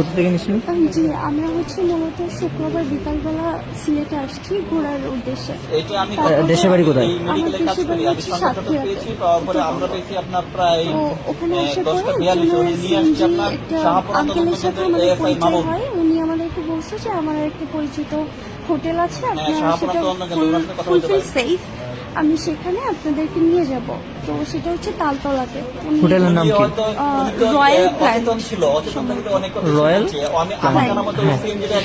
কোথা থেকে নিয়েছিলেন? জি আমরা হচ্ছে মূলত শুক্রবার বিকালবেলা সিলেটে আসছি ঘোরার উদ্দেশ্যে। বাড়ি কোথায়? বাড়ি হচ্ছে সাতক্ষীরাতে। তো ওখানে পরে আঙ্কেলের সাথে আমাদের পরিচয় হয়। উনি আমাদেরকে বলছে যে আমার একটা পরিচিত হোটেল আছে আপনারা শাহপুরা সেটা তো অন্য কেউ, ওনার সাথে কথা বলতে ফুলফিল সেফ আমি সেখানে আপনাদেরকে নিয়ে যাব। তো সেটা হচ্ছে তালতলাতে। হোটেলের নাম কি? রয়্যাল ছিল রয়্যাল এখন ওখানে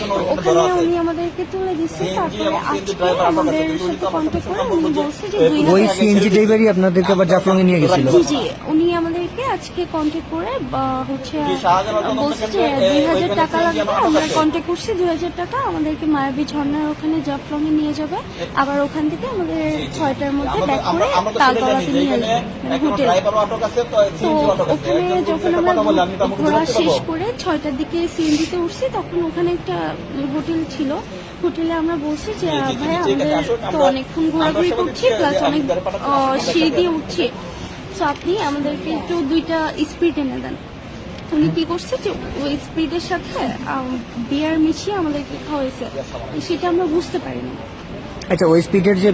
ধরা ওখানে আছে। উনি আমাদেরকে তুলে দিচ্ছে তারপরে আজকে আমাদের উনি সাথে কন্ট্যাক্ট করে উনি বলছে, যে দুই ওই সিএনজি ড্রাইভারই আপনাদেরকে আবার জাফলং এ নিয়ে গেছিল। জি জি উনি আমাদেরকে আজকে কন্ট্যাক্ট করে হচ্ছে বলছে যে দুই হাজার টাকা লাগবে আমরা। কন্ট্যাক্ট করছি দুই হাজার টাকা আমাদেরকে মায়াবী ঝর্ণার ওখানে জাফলং এ নিয়ে যাবে। আবার ওখান থেকে আমাদের ছয়টার মধ্যে ব্যাক করে তালতলাতে নিয়ে আসবে। মানে আটক আছে তো ওখানে যখন আমরা ঘোরা শেষ করে ছয়টার দিকে সিএনজিতে উঠছি তখন ওখানে একটা হোটেল ছিল। হোটেলে আমরা বলছি যে ভাই জি, আমাদের তো আমরা- অনেকক্ষণ ঘোরাঘুরি করছি প্লাস অনেক সিঁড়ি দিয়ে উঠছি। তো আপনি আমাদেরকে একটু দুইটা স্পিড এনে দেন। উনি কি করছে যে ওই স্পিডের সাথে বিয়ার মিশিয়ে আমাদেরকে খাওয়াইছে। সেটা আমরা বুঝতে পারিনি। আচ্ছা ওই স্পিডের যে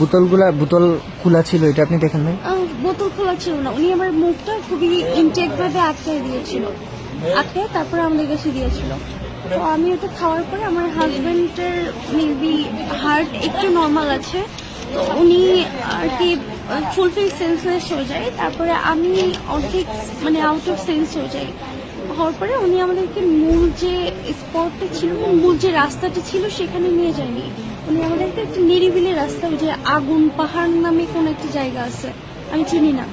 বোতলগুলা, বোতল খোলা ছিল, এটা আপনি দেখেন নাই? বোতল খোলা ছিল না। উনি আমার মুখটা খুবই ইনটেক ভাবে আটকায় দিয়েছিল। আটকায় তারপরে আমাদের কাছে দিয়েছিল। তো আমি ওটা খাওয়ার পরে আমার হাজবেন্ডের মেবি হার্ট একটু নর্মাল আছে। তো উনি আর কি ফুলফিল সেন্সলেস হয়ে যায়। তারপরে আমি অর্ধেক মানে আউট অফ সেন্স হয়ে যাই। হওয়ার পরে উনি আমাদেরকে মূল যে স্পটটা ছিল, মূল যে রাস্তাটা ছিল সেখানে নিয়ে যায়নি। উনি আমাদেরকে একটা নিরিবিলি রাস্তা, ওই যে আগুন পাহাড় নামে কোন একটা জায়গা আছে, আমি চিনি না।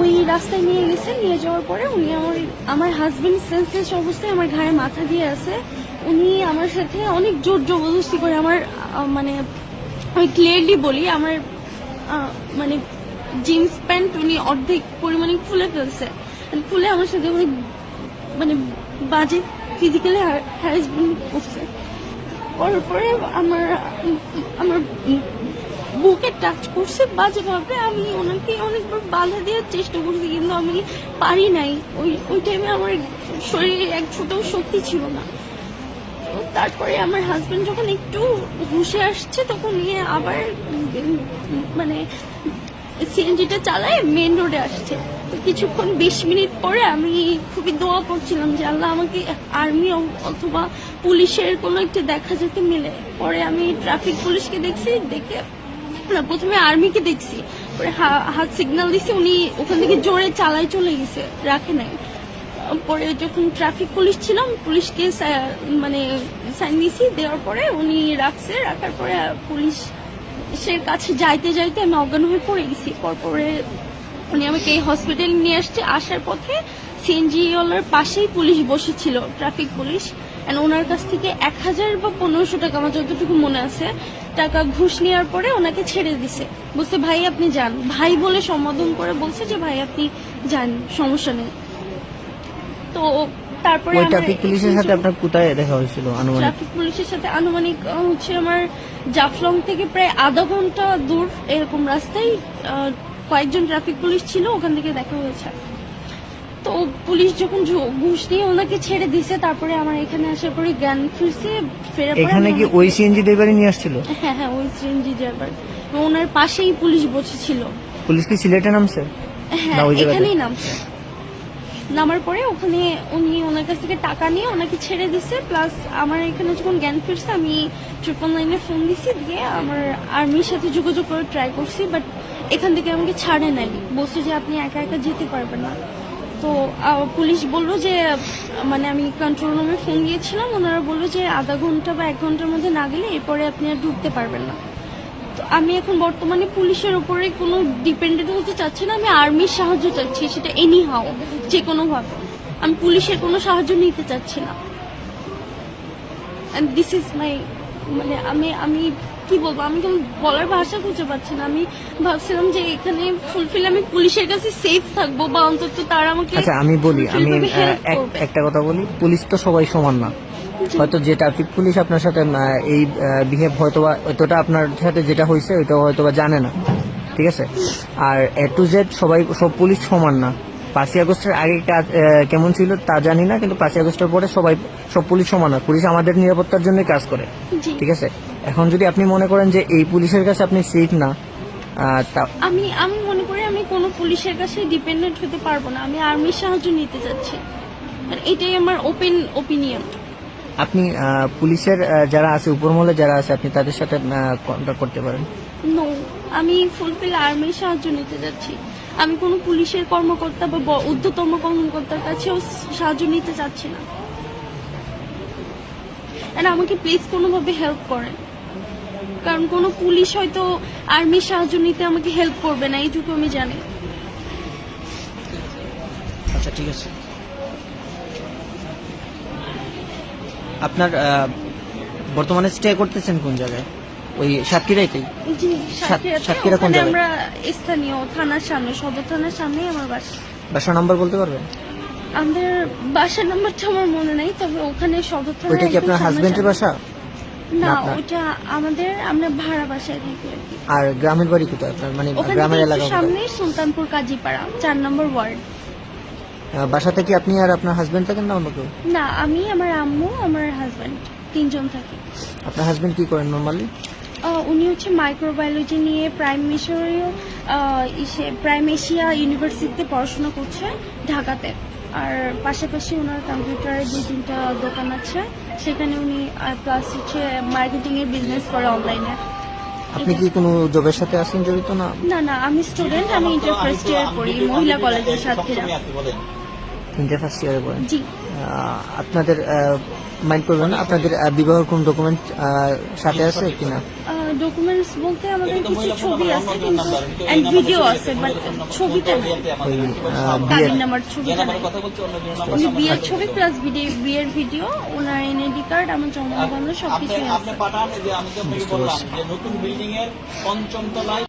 ওই রাস্তায় নিয়ে গেছে, নিয়ে যাওয়ার পরে উনি আমার আমার হাজবেন্ড সেন্সলেস অবস্থায় আমার ঘাড়ে মাথা দিয়ে আছে। উনি আমার সাথে অনেক জোর জবরদস্তি করে আমার মানে আমি ক্লিয়ারলি বলি, আমার মানে জিন্স প্যান্ট উনি অর্ধেক পরিমাণে খুলে ফেলছে। খুলে আমার সাথে অনেক মানে বাজে ফিজিক্যালি হ্যারাসমেন্ট করছে। করার পরে আমার আমার বুকে টাচ করছে বাজেভাবে আমি ওনাকে অনেকবার বাধা দেওয়ার চেষ্টা করছি, কিন্তু আমি পারি নাই। ওই ওই টাইমে আমার শরীরে এক ছোটও শক্তি ছিল না। তারপরে আমার হাজবেন্ড যখন একটু হুশে আসছে, তখন নিয়ে আবার মানে সিএনজিটা চালায় মেন রোডে আসছে। কিছুক্ষণ বিশ মিনিট পরে আমি খুবই দোয়া করছিলাম যে আল্লাহ আমাকে আর্মি অথবা পুলিশের কোনো একটা দেখা যেতে মিলে। পরে আমি ট্রাফিক পুলিশকে দেখছি, দেখে না, প্রথমে আর্মিকে দেখছি। পরে হাত সিগন্যাল দিছি, উনি ওখান থেকে জোরে চালাই চলে গেছে, রাখে নাই। পরে যখন ট্রাফিক পুলিশ ছিলাম, পুলিশকে মানে সাইন দিছি, দেওয়ার পরে উনি রাখছে, রাখার পরে পুলিশ সে কাছে যাইতে যাইতে আমি অজ্ঞান হয়ে পড়ে গেছি। পরপরে উনি আমাকে এই হসপিটালে নিয়ে আসছে। আসার পথে সিএনজি ওয়ালার পাশেই পুলিশ বসেছিল ট্রাফিক পুলিশ। ওনার কাছ থেকে এক হাজার বা পনেরোশো টাকা আমার যতটুকু মনে আছে টাকা ঘুষ নেওয়ার পরে ওনাকে ছেড়ে দিছে। বলছে ভাই আপনি যান। ভাই বলে সম্বোধন করে বলছে যে ভাই আপনি যান সমস্যা নেই। তো তারপরে ওই ট্রাফিক পুলিশের সাথে আপনার কোথায় দেখা হয়েছিল আনুমানিক? ট্রাফিক পুলিশের সাথে আনুমানিক হচ্ছে আমার জাফলং থেকে প্রায় আধা ঘণ্টা দূর এরকম রাস্তায় কয়েকজন ট্রাফিক পুলিশ ছিল ওখান থেকে দেখা হয়েছে। তো পুলিশ যখন ঘুষ নিয়ে ওনাকে ছেড়ে দিছে তারপরে আমার এখানে আসার পরে জ্ঞান ফিরছে ফেরার পরে এখানে কি ওই সিএনজি ড্রাইভারই নিয়ে আসছিল? হ্যাঁ হ্যাঁ ওই সিএনজি ড্রাইভার ওনার পাশেই পুলিশ বসেছিল। পুলিশ কি সিলেটে নামছে? হ্যাঁ এখানেই নামছে। নামার পরে ওখানে উনি ওনার কাছ থেকে টাকা নিয়ে ওনাকে ছেড়ে দিছে প্লাস আমার এখানে যখন জ্ঞান ফিরছে আমি ট্রিপল লাইনে ফোন দিছি দিয়ে আমার আর্মির সাথে যোগাযোগ করে ট্রাই করছি বাট এখান থেকে আমাকে ছাড়ে নাই। বলছে যে আপনি একা একা যেতে পারবেন না। তো পুলিশ বলল যে মানে আমি কন্ট্রোল রুমে ফোন দিয়েছিলাম, ওনারা বলল যে আধা ঘণ্টা বা এক ঘণ্টার মধ্যে না গেলে এরপরে আপনি আর ঢুকতে পারবেন না। তো আমি এখন বর্তমানে পুলিশের উপরে কোনো ডিপেন্ডেন্ট হতে চাচ্ছি না, আমি আর্মির সাহায্য চাচ্ছি, সেটা এনি হাও যে কোনো ভাবে আমি পুলিশের কোনো সাহায্য নিতে চাচ্ছি না। দিস ইজ মাই মানে আমি আমি কি বলব? আমি কেমন বলার ভাষা খুঁজে পাচ্ছি না। আমি ভাবছিলাম যে এখানে ফুলফিল আমি পুলিশের কাছে সেফ থাকব বা অন্তত তারা আমাকে আচ্ছা আমি বলি আমি একটা কথা বলি পুলিশ তো সবাই সমান না। হয়তো যে ট্রাফিক পুলিশ আপনার সাথে এই বিহেভ হয়তো বা অতটা আপনার সাথে যেটা হয়েছে ওইটা হয়তো বা জানে না। ঠিক আছে? আর এ টু জেড সবাই সব পুলিশ সমান না। পাঁচই আগস্টের আগে কাজ কেমন ছিল তা জানি না কিন্তু পাঁচই আগস্টের পরে সবাই সব পুলিশ সমান না। পুলিশ আমাদের নিরাপত্তার জন্য কাজ করে। ঠিক আছে? এখন যদি আপনি মনে করেন যে এই পুলিশের কাছে আপনি সেফ না আমি আমি মনে করি আমি কোনো পুলিশের কাছে ডিপেন্ডেন্ট হতে পারব না। আমি আর্মির সাহায্য নিতে চাচ্ছি। আর এটাই আমার ওপেন ওপিনিয়ন আপনি পুলিশের যারা আছে উপরমহলে যারা আছে আপনি তাদের সাথে কন্ট্যাক্ট করতে পারেন। নো আমি ফুলফিল আর্মির সাহায্য নিতে যাচ্ছি আমি কোনো পুলিশের কর্মকর্তা বা ব- ঊর্ধ্বতম কর্মকর্তার কাছেও সাহায্য নিতে চাচ্ছি না। আর আমাকে প্লিজ কোনোভাবে হেল্প করেন। কারণ কোনো পুলিশ হয়তো আর্মির সাহায্য নিতে আমাকে হেল্প করবে না এইটুকু আমি জানি। আচ্ছা ঠিক আছে। আপনার বর্তমানে স্টে করতেছেন কোন জায়গায়? ওই সাতক্ষীরাইতেই সাতক্ষীরা কোন জায়গায়? আমরা স্থানীয় থানার সামনে সদর থানার সামনেই আমার বাসা। বাসা নাম্বার বলতে পারবেন? আমাদের বাসার নাম্বারটা আমার মনে নাই তবে ওখানে সদর থানার ওইটা কি আপনার হাজবেন্ডের বাসা? না ওটা আমাদের আমরা ভাড়া বাসায় থাকি আর কি। আর গ্রামের বাড়ি কোথায়? আপনার মানে গ্রামের এলাকা সামনে সুলতানপুর কাজীপাড়া চার নম্বর ওয়ার্ড। বাসা থেকে আপনি আর আপনার হাজবেন্ড থাকেন না অন্য কেউ? না আমি আমার আম্মু আমার হাজবেন্ড তিনজন থাকি। আপনার হাজবেন্ড কি করেন নর্মালি উনি হচ্ছে মাইক্রোবায়োলজি নিয়ে প্রাইম মিশরীয় প্রাইম এশিয়া ইউনিভার্সিটিতে পড়াশোনা করছে ঢাকাতে। আর পাশাপাশি ওনার কম্পিউটারের দুই তিনটা দোকান আছে। সেখানে উনি প্লাস হচ্ছে মার্কেটিং এর বিজনেস করে অনলাইনে আপনি কি কোনো জবের সাথে আছেন জড়িত না? না না আমি স্টুডেন্ট আমি ইন্টার ফার্স্ট ইয়ার পড়ি মহিলা কলেজের সাথে। ইন্টার ফার্স্ট ইয়ারে পড়েন? জি। আপনাদের মাইন্ড করবেন আপনাদের আহ, বিবাহের কোন ডকুমেন্ট সাথে আছে কিনা? ডকুমেন্টস বলতে আমাদের কিছু ছবি আছে কিন্তু এন্ড ভিডিও আছে বাট ওই বিয়ের নাম্বার নামার ছবিটা নেই উনি বিয়ের ছবি প্লাস বিয়ের ভিডিও ওনার এনআইডি কার্ড আমার জন্ম সব কিছু সবকিছু আপনি আছে। পাঠান যে আমি তো আপনাকে বললাম যে নতুন বিল্ডিং এর পঞ্চম তলায়